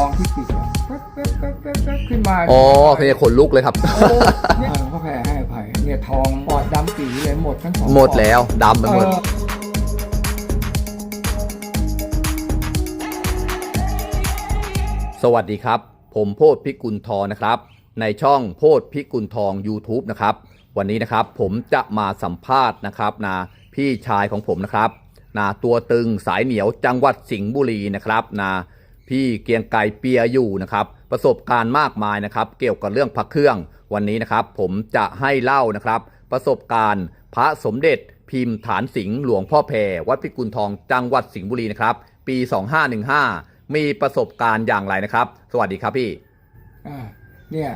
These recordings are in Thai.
องที่ปิดอะแป๊บแป๊บแป๊บแป๊บแป๊บขึ้นมาอ๋อเพยขนลุกเลยครับ โอ้เนี่ยหลวงพ่อแผ่ให้อภัยเนี่ยทองปอดดำปีเลยหมดทั้งสองหมดปอแล้วดำไปหมด เออสวัสดีครับ ผมโพธพิกุลทองนะครับ ในช่องโพธพิกุลทอง YouTube นะครับ วันนี้นะครับผมจะมาสัมภาษณ์นะครับนะพี่ชายของผมนะครับนะตัวตึงสายเหนียวจังหวัดสิงห์บุรีนะครับนะ พี่เกียงไกรเปียอยู่นะครับประสบการณ์มากมายนะครับเกี่ยวกับเรื่องพระเครื่องวันนี้นะครับ ผมจะให้เล่านะครับ ประสบการณ์พระสมเด็จพิมพ์ฐานสิงห์หลวงพ่อแพรวัดพิกุลทองจังหวัดสิงห์บุรีนะครับปี 2515 มีประสบการณ์อย่างไรนะครับ สวัสดีครับพี่เนี่ย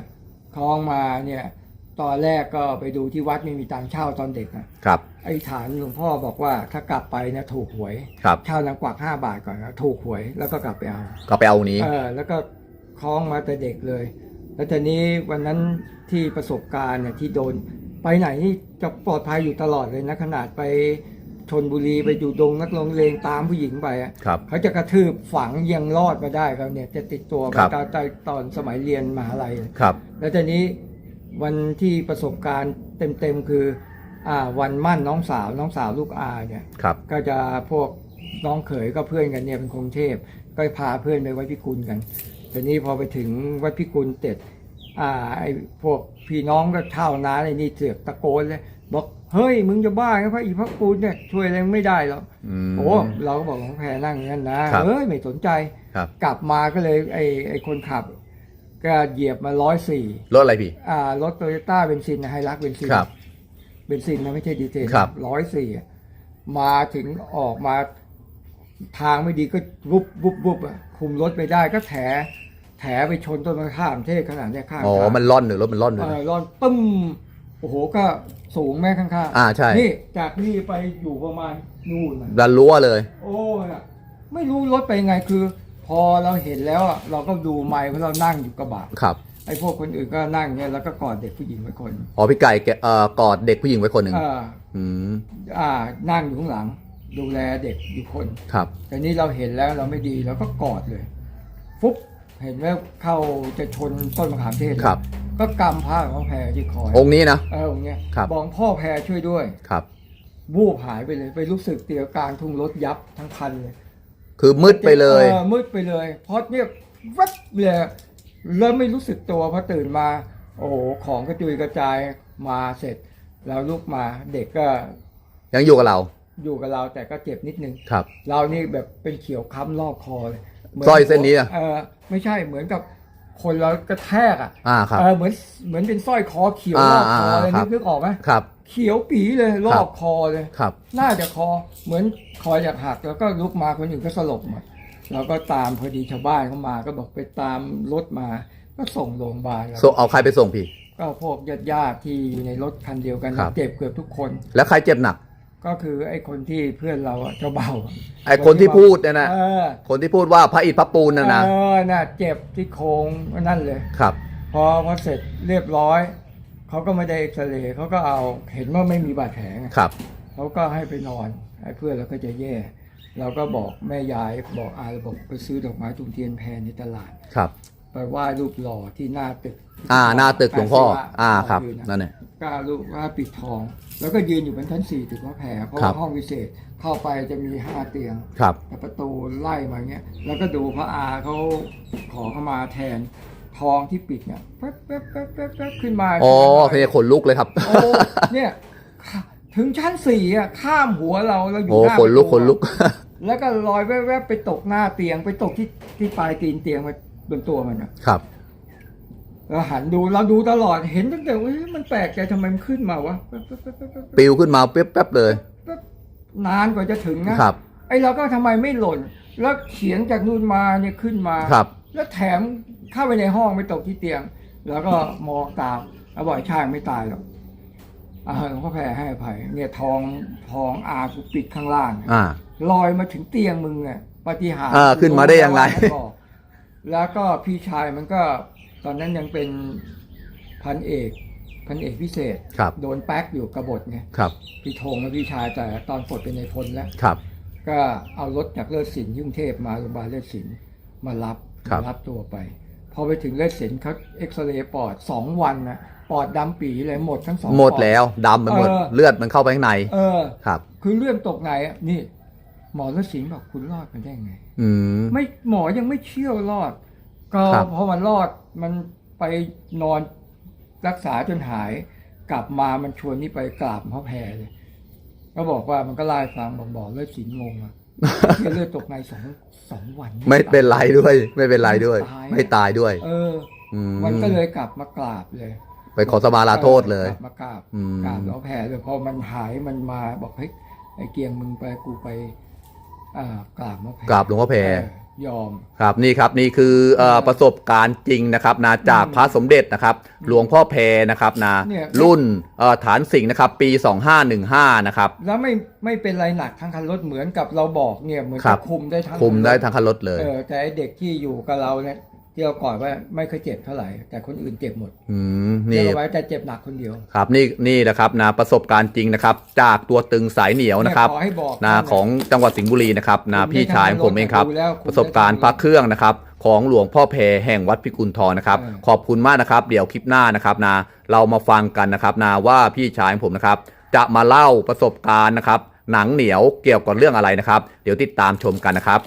คล้องมาเนี่ย ตอนแรกก็ไปดูที่วัดไม่มีตังค์เช่าตอนเด็กนะครับ ไอ้ฐานหลวงพ่อบอกว่าถ้ากลับไปนะถูกหวยครับ เช่านางกวักห้าบาทก่อนนะถูกหวยแล้วก็กลับไปเอาก็ไปเอานี้ เออแล้วก็คล้องมาแต่เด็กเลย แล้วทีนี้วันนั้นที่ประสบการณ์เนี่ยที่โดน ไปไหนนี่จะปลอดภัยอยู่ตลอดเลยนะขนาดไปชนบุรีไปอยู่ดงนักลงเลงตามผู้หญิงไปอะครับ เขาจะกระทืบฝังยังรอดมาได้เขาเนี่ยจะติดตัวครับมาตอนตอนตอนสมัยเรียนมหาลัยครับ แล้วทีนี้ วันที่ประสบการณ์เต็มๆคืออ่าวันมั่นน้องสาวน้องสาวลูกอาเนี่ยครับ ก็จะพวกน้องเขยก็เพื่อนกันเนี่ยเป็นคงเทพก็พาเพื่อนไปวัดพิกุลกันทีนี้พอไปถึงวัดพิกุลเสร็จอ่าไอ้พวกพี่น้องก็เช่าน้าไอ้นี่เสือกตะโกนเลยบอกเฮ้ยมึงจะบ้าไงพระอีพระกุลเนี่ยช่วยอะไรมึงไม่ได้หรอกอืมโอ้เราก็บอกของแพรนั่งอย่างนั้นนะครับเฮ้ยไม่สนใจ ครับ กลับมาก็เลยไอ้ไอ้คนขับ ก็เหยียบมาร้อยสี่รถอะไรพี่ อ่ารถโตโยต้าเบนซินไฮรักเบนซินครับ เบนซินนะไม่ใช่ดีเซลครับ ร้อยสี่มาถึงออกมาทางไม่ดีก็วุบวุบวุบอะคุมรถไม่ได้ก็แถแถไปชนต้นมะขามเทศขนาดเนี้ยข้างอ๋อ ทาง มันร่อนหรือรถมันร่อนเลยเออร้อนปึ้ม โอ้โหก็สูงแม่ข้างๆอ่าใช่ นี่จากนี่ไปอยู่ประมาณนู่นน่ะดันรั้วเลย โอ้ยอะไม่รู้รถไปยังไงคือ พอเราเห็นแล้วอะเราก็ดูไมค์เพราะเรานั่งอยู่กระบะครับไอ้พวกคนอื่นก็นั่งเนี่ยแล้วก็กอดเด็กผู้หญิงไว้คนอ๋อพี่ไก่แกเอ่อกอดเด็กผู้หญิงไว้คนหนึ่งอ่าอืมอ่านั่งอยู่ข้างหลัง ดูแลเด็กอยู่คนครับ แต่นี่เราเห็นแล้วเราไม่ดีเราก็กอดเลยฟุ๊บเห็นว่าเข้าจะชนต้นมะขามเทศเลยครับ ก็กำผ้าของแพรที่คอยองค์นี้นะ เออองค์เนี้ยครับ บอกพ่อแพรช่วยด้วย ครับวูบหายไปเลย ไปรู้สึกเตียวกลางทุ่งรถยับทั้งคันเลย คือมืดไปเลย ออมืดไปเลยเพราะเนี่ยวัดเลยเริ่มไม่รู้สึกตัวพอตื่นมา โอ้โหของกระจุยกระจายมาเสร็จ แล้วลุกมาเด็กก็ยังอยู่กับเราอยู่กับเราแต่ก็เจ็บนิดนึง ครับ เรานี่แบบเป็นเขียวค้ำรอบคอเลยหมืสร้อยเส้นนี้อะ เออไม่ใช่เหมือนกับ คนเรากระแทกอะอ่าครับ เออเหมือนเหมือนเป็นสร้อยคอเขียวรอบคอเลยอ่านึกนึกออกไหมครับ เขียวปีเลยรอบคอเลยครับน่าจะคอเหมือนคออยากหักแล้วก็ลุกมาคนอื่นก็สลบหมดเราก็ตามพอดีชาวบ้านเข้ามาก็บอกไปตามรถมา ก็ส่งโรงพยาบาลแล้วส่งเอาใครไปส่งพี่ก็พวกญาติญาติๆที่อยู่ในรถคันเดียวกันครับ เจ็บเกือบทุกคน แล้วใครเจ็บหนัก ก็คือไอ้คนที่เพื่อนเราอะเจ้าเบาไอ้คนที่พูดเนี่ยนะเออคนที่พูดว่าพระอิฐพระปูนน่ะนะเออน่ะเจ็บที่โครงนั่นเลย ครับ พอพอเสร็จเรียบร้อย เขาก็ไม่ได้เอ็กซเรย์เขาก็เอาเห็นว่าไม่มีบาดแผลไงครับ เขาก็ให้ไปนอนไอ้เพื่อนเราก็จะแย่ เราก็บอกแม่ยายบอกอาบอกไปซื้อดอกไม้ทุงเทียนแพรในตลาด ครับ ไปไหว้รูปหล่อที่หน้าตึกอ่าหน้าตึกหลวงพ่อ อ่าครับ นั่นั่นนแหละก็รูปว่าปิดทอง แล้วก็ยืนอยู่บนชั้นสี่ตึกว่าแพรเพราะครัว่าบห้องพิเศษเข้าไปจะมีห้าเตียงครับแต่ประตูไล่มาเงี้ย แล้วก็ดูพระอาเขาขอเข้ามาแทนทองที่ปิดเนี่ยแป๊บแป๊บแป๊บแป๊บแป๊บขึ้นมาอ๋อเพยขนลุกเลยครับโอ้เนี่ยถึงชั้นสี่อะข้ามหัวเราเราอยู่โอ้หน้าขนลุกประตูขนลุก แล้วก็ลอยแวบๆไปตกหน้าเตียงไปตกที่ที่ปลายตีนเตียงมาบนตัวมันอะครับ เราหันดูเราดูตลอดเห็นตั้งแต่ว่าเฮ้ยมันแปลกใจทำไมมันขึ้นมาวะแป๊บแป๊บแป๊บแป๊บแป๊บปิวขึ้นมาแป๊บๆเลยแป๊บนานกว่าจะถึงนะ ครับ ไอเราก็ทำไมไม่หล่น แล้วเขียนจากนู่นมาเนี่ยขึ้นมา ครับ แล้วแถมเข้าไปในห้องไม่ตกที่เตียง แล้วก็มองตามแล้วบอกไอ้ช่างไม่ตายหรอกอ่าหลวงพ่อแผ่ให้อภัยเนี่ยทองทองอากูปิดข้างล่างอ่า ลอยมาถึงเตียงมึงอะปาฏิหาริย์อ่าขึ้นมาได้ยังไงบอกแล้วก็พี่ชายมันก็ ตอนนั้นยังเป็นพันเอกพันเอกพิเศษ ครับโดนแป๊กอยู่กบฏไงครับพี่ธงและพี่ชายแต่ตอนปลดเป็นในายพลแล้ว ครับ ก็เอารถจากเลิศสินยุ่งเทพมาโรงพยาบาลเลิศสินมารับครับรับตัวไป พอไปถึงเลือดเส็นเขาเอ็กซเรย์ปอดสองวันนะปอดดำปีเลยหมดทั้งสองหมดปอ แล้วดำไปหมดเออ เลือดมันเข้าไปข้างในเออ ครับ คือเลื่อนตกไงอะนี่ หมอฤาษีบอกคุณรอดมันได้ไง อืม ไม่หมอยังไม่เชื่อรอด ก็ครับพอมันรอดมันไปนอนรักษาจนหาย กลับมามันชวนนี่ไปกราบพระแพรเลยก็บอกว่ามันก็ไล่าให้ฟังบอกบอกเลือดสินงงอะเหี้ยเลือดตกในสองสองวัน ไม่เป็นไรด้วย ไม่เป็นไรด้วยไม่ตายด้วยเออ อืมมันก็เลยกลับมากราบเลยไปขอสมาลาโทษเลยกลับมากราบอืม กราบหลวงแผ่เลยพอมันหายมันมาบอกเฮ้ยไอ้เกียงมึงไปกูไปอ่า กราบหลวงแผ่กราบหลวงพ่อแพรเออยอมครับนี่ครับนี่คือเอ่อเออประสบการณ์จริงนะครับนะจากอืมพระสมเด็จนะครับ หลวงพ่อแพรนะครับนะเนี่ยรุ่นเอ่อฐานสิงห์นะครับ ปี 2515นะครับแล้วไม่ไม่เป็นไรหนักทั้งคันรถเหมือนกับเราบอกเนี่ยเหมือนครักับบคุมได้ทั้งคุมได้คันรถทั้งคันรถเลยเออแต่ไอเด็กที่อยู่กับเราเนี่ย ที่เราก่อนว่าไม่เคยเจ็บเท่าไหร่ แต่คนอื่นเจ็บหมดอืมเรียนี่กเอาไว้แต่เจ็บหนักคนเดียว ครับนี่นี่นะครับนะประสบการณ์จริงนะครับ จากตัวตึงสายเหนียวนะครับเยขอให้บอกนะท่าของจังหวัดสิงห์บุรีนะครับนะผมได้พี่ชายของผมเองครับ ดูแล้วผมประสบการณ์พระเครื่องนะครับ ของหลวงพ่อแพรแห่งวัดพิกุลทองนะครับ เออ ขอบคุณมากนะครับ เดี๋ยวคลิปหน้านะครับนะเรามาฟังกันนะครับนะว่าพี่ชายของผมนะครับ จะมาเล่าประสบการณ์นะครับ หนังเหนียวเกี่ยวกับเรื่องอะไรนะครับ เดี๋ยวติดตามชมกันนะครับ